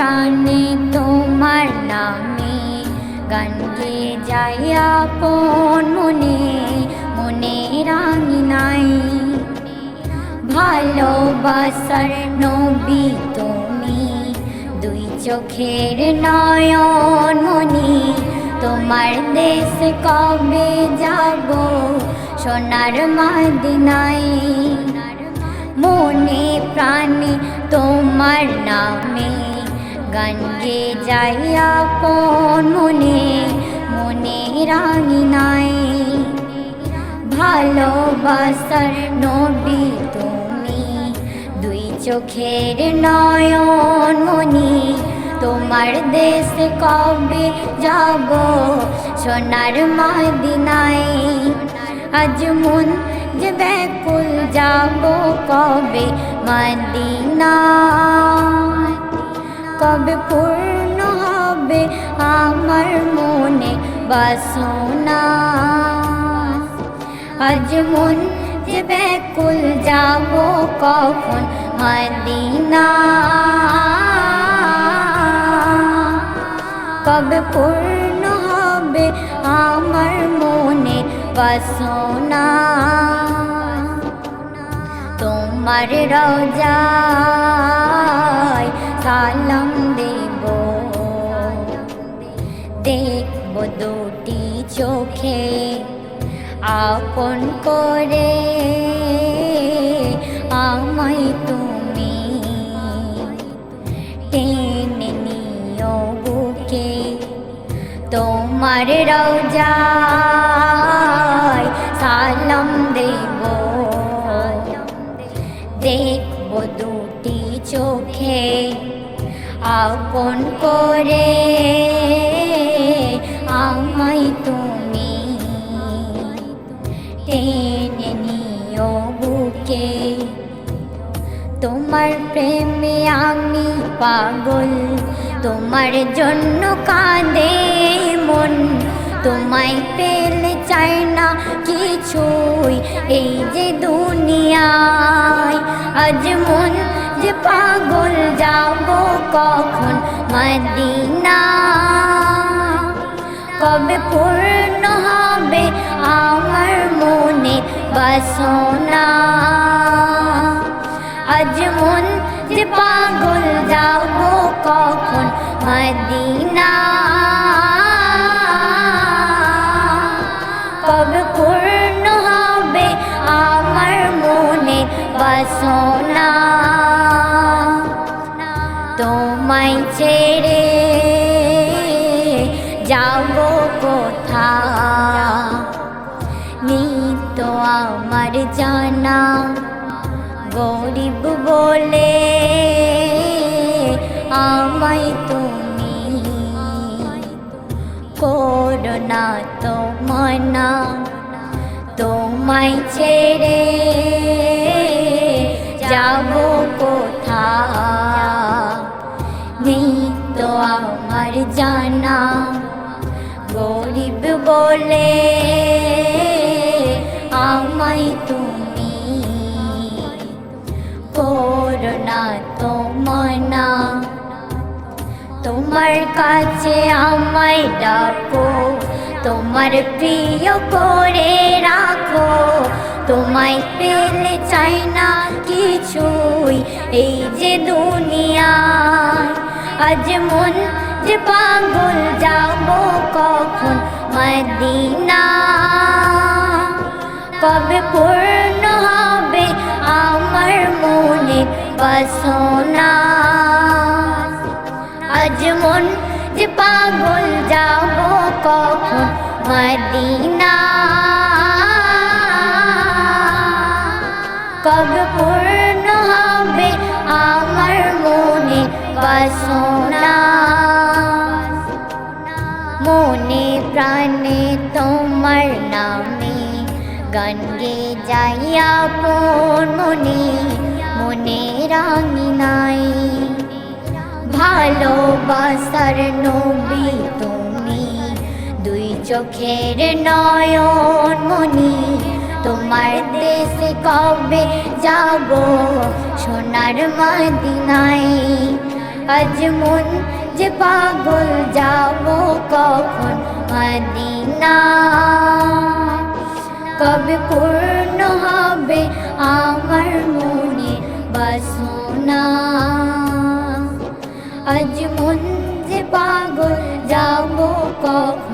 প্রাণে তোমার নামে, গান গেয়ে যাই আপন মনে মনে রাঙি নাই। ভালোবাসার নবী তুমি, দুই চোখের নয়ন মনি, তোমার দেশ কবে যাব সোনার মাদিনাই মনে প্রাণে তোমার নামে গান গে যাই আপন মনে মনে রাঙি নাই। ভালোবাসার নবী তুমি, দুই চোখের নয়ন মনি, তোমার দেশ কবে যাব সোনার মাদিনাই আজ মন যে ব্যাকুল যাব কবে মদিনা? কবে পূর্ণ হবে আমার মনে বাসনা। আজ মন যে ব্যাকুল যাব কখন মদিনা। কবে পূর্ণ হবে আমার মনে বাসনা। তোমার রোজায় সালাম দেব। দেখব দুটি চোখে আপন করে। আমায় তুমি টেনে নিও বুকে। তোমার রোজায় সালাম দেব। দেখব দুটি চোখে আপন করে আমায় তুমি টেনে নিও বুকে। তোমার প্রেমে আমি পাগল, তোমার জন্য কাঁদে মন। তোমায় পেলে চাই না কিছুই। এই যে দুনিয়ায় আজ মন যে পাগল, যাব কখন মদিনা? কবে পূর্ণ হবে আমার মনে বাসনা? আজ মন যে পাগল, যাব কখন মদিনা? তোমায় ছেড়ে যাব কোথা নিত আমার জানা, গরিব বলে আমায় তুমি করোনা তো মনা। তোমায় ছেড়ে যাব কোথা আমার জানা। গরিব বলে আমায় তুমি করোনা তো মনা তোমার কাছে আমায় ডাকো, তোমার প্রিয় করে রাখো। তোমায় পেলে চাই না কিছুই, এই যে দুনিয়ায় আজ মন যে পাগল যাব কখন? মদিনা। কবে পূর্ণ হবে আমার মনে বাসনা? আজ মন যে পাগল যাব কখন? মদিনা। কবে পূর্ণ হবে আমার মনে বাসনা? প্রাণে তোমার নামে গান গে যাইয়া পন মনে মনে রাঙি নাই ভালোবাসার নবী তুমি দুই চোখের নয়ন মনি তোমার দেশে কবে যাব সোনার মদিনায় আজ মন যে পাগল যাব কখন মদিনা? কবে পূর্ণ হবে আমার মনে বাসনা? আজ মন যে পাগল যাব কখন